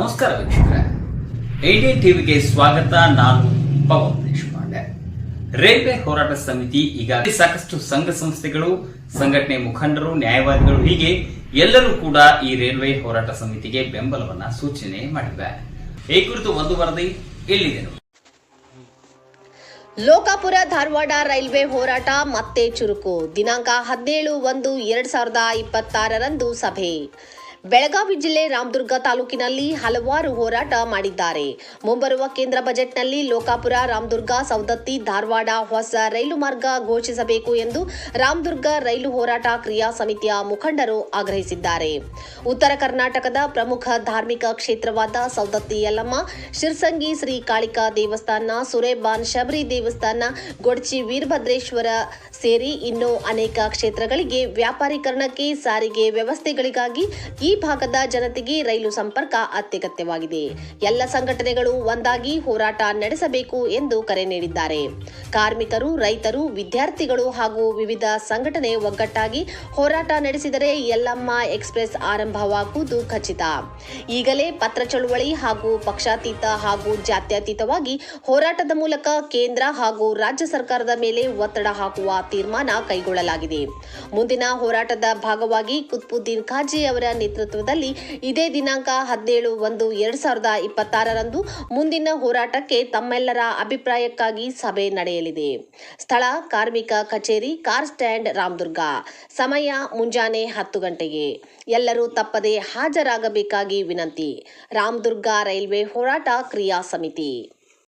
ನಮಸ್ಕಾರ ವೀಕ್ಷಕರೇ. ಐಡಿ ಟಿವಿಗೆ ಸ್ವಾಗತ. ನಾನು ಪವನ್ ದೇಶಪಾಂಡೆ. ರೈಲ್ವೆ ಹೋರಾಟ ಸಮಿತಿ ಈಗಾಗಲೇ ಸಾಕಷ್ಟು ಸಂಘ ಸಂಸ್ಥೆಗಳು, ಸಂಘಟನೆ ಮುಖಂಡರು, ನ್ಯಾಯವಾದಿಗಳು ಹೀಗೆ ಎಲ್ಲರೂ ಕೂಡ ಈ ರೈಲ್ವೆ ಹೋರಾಟ ಸಮಿತಿಗೆ ಬೆಂಬಲವನ್ನ ಸೂಚನೆ ಮಾಡಿವೆ. ಈ ಕುರಿತು ಒಂದು ವರದಿ ಇಲ್ಲಿದೆ ಲೋಕಾಪುರ ಧಾರವಾಡ ರೈಲ್ವೆ ಹೋರಾಟ ಮತ್ತೆ ಚುರುಕು. ದಿನಾಂಕ ಹದಿನೇಳು ಒಂದು ಎರಡ್ ಸಾವಿರದ ಇಪ್ಪತ್ತಾರರಂದು ಸಭೆ. ಬೆಳಗಾವಿ ಜಿಲ್ಲೆ ರಾಮದುರ್ಗ ತಾಲೂಕಿನಲ್ಲಿ ಹಲವಾರು ಹೋರಾಟ ಮಾಡಿದ್ದಾರೆ. ಮುಂಬರುವ ಕೇಂದ್ರ ಬಜೆಟ್ನಲ್ಲಿ ಲೋಕಾಪುರ, ರಾಮದುರ್ಗ ಸೌದತ್ತಿ ಧಾರವಾಡ ಹೊಸ ರೈಲು ಮಾರ್ಗ ಘೋಷಿಸಬೇಕು ಎಂದು ರಾಮದುರ್ಗ ರೈಲು ಹೋರಾಟ ಕ್ರಿಯಾ ಸಮಿತಿಯ ಮುಖಂಡರು ಆಗ್ರಹಿಸಿದ್ದಾರೆ. ಉತ್ತರ ಕರ್ನಾಟಕದ ಪ್ರಮುಖ ಧಾರ್ಮಿಕ ಕ್ಷೇತ್ರವಾದ ಸೌದತ್ತಿ ಯಲ್ಲಮ್ಮ, ಶಿರ್ಸಂಗಿ ಶ್ರೀ ಕಾಳಿಕಾ ದೇವಸ್ಥಾನ, ಸುರೇಬಾನ್ ಶಬರಿ ದೇವಸ್ಥಾನ, ಗೊಡ್ಚಿ ವೀರಭದ್ರೇಶ್ವರ ಸೇರಿ ಇನ್ನೂ ಅನೇಕ ಕ್ಷೇತ್ರಗಳಿಗೆ ವ್ಯಾಪಾರೀಕರಣಕ್ಕೆ ಸಾರಿಗೆ ವ್ಯವಸ್ಥೆಗಳಿಗಾಗಿ ಈ ಭಾಗದ ಜನತೆಗೆ ರೈಲು ಸಂಪರ್ಕ ಅತ್ಯಗತ್ಯವಾಗಿದೆ. ಎಲ್ಲ ಸಂಘಟನೆಗಳು ಒಂದಾಗಿ ಹೋರಾಟ ನಡೆಸಬೇಕು ಎಂದು ಕರೆ ನೀಡಿದ್ದಾರೆ. ಕಾರ್ಮಿಕರು, ರೈತರು, ವಿದ್ಯಾರ್ಥಿಗಳು ಹಾಗೂ ವಿವಿಧ ಸಂಘಟನೆ ಒಗ್ಗಟ್ಟಾಗಿ ಹೋರಾಟ ನಡೆಸಿದರೆ ಯಲ್ಲಮ್ಮ ಎಕ್ಸ್ಪ್ರೆಸ್ ಆರಂಭವಾಗುವುದು ಖಚಿತ. ಈಗಲೇ ಪತ್ರ ಚಳುವಳಿ ಹಾಗೂ ಪಕ್ಷಾತೀತ ಹಾಗೂ ಜಾತ್ಯತೀತವಾಗಿ ಹೋರಾಟದ ಮೂಲಕ ಕೇಂದ್ರ ಹಾಗೂ ರಾಜ್ಯ ಸರ್ಕಾರದ ಮೇಲೆ ಒತ್ತಡ ಹಾಕುವ ತೀರ್ಮಾನ ಕೈಗೊಳ್ಳಲಾಗಿದೆ. ಮುಂದಿನ ಹೋರಾಟದ ಭಾಗವಾಗಿ ಕುತ್ಬುದ್ದೀನ್ ಖಾಜಿ ಅವರ ನೇತೃತ್ವದಲ್ಲಿ ಇದೇ ದಿನಾಂಕ ಹದಿನೇಳು ಒಂದು ಎರಡ್ ಸಾವಿರದ ಇಪ್ಪತ್ತಾರರಂದು ಮುಂದಿನ ಹೋರಾಟಕ್ಕೆ ತಮ್ಮೆಲ್ಲರ ಅಭಿಪ್ರಾಯಕ್ಕಾಗಿ ಸಭೆ ನಡೆಯಲಿದೆ. ಸ್ಥಳ, ಕಾರ್ಮಿಕ ಕಚೇರಿ, ಕಾರ್ ಸ್ಟ್ಯಾಂಡ್, ರಾಮದುರ್ಗ. ಸಮಯ ಮುಂಜಾನೆ ಹತ್ತು ಗಂಟೆಗೆ. ಎಲ್ಲರೂ ತಪ್ಪದೆ ಹಾಜರಾಗಬೇಕಾಗಿ ವಿನಂತಿ. ರಾಮದುರ್ಗ ರೈಲ್ವೆ ಹೋರಾಟ ಕ್ರಿಯಾ ಸಮಿತಿ.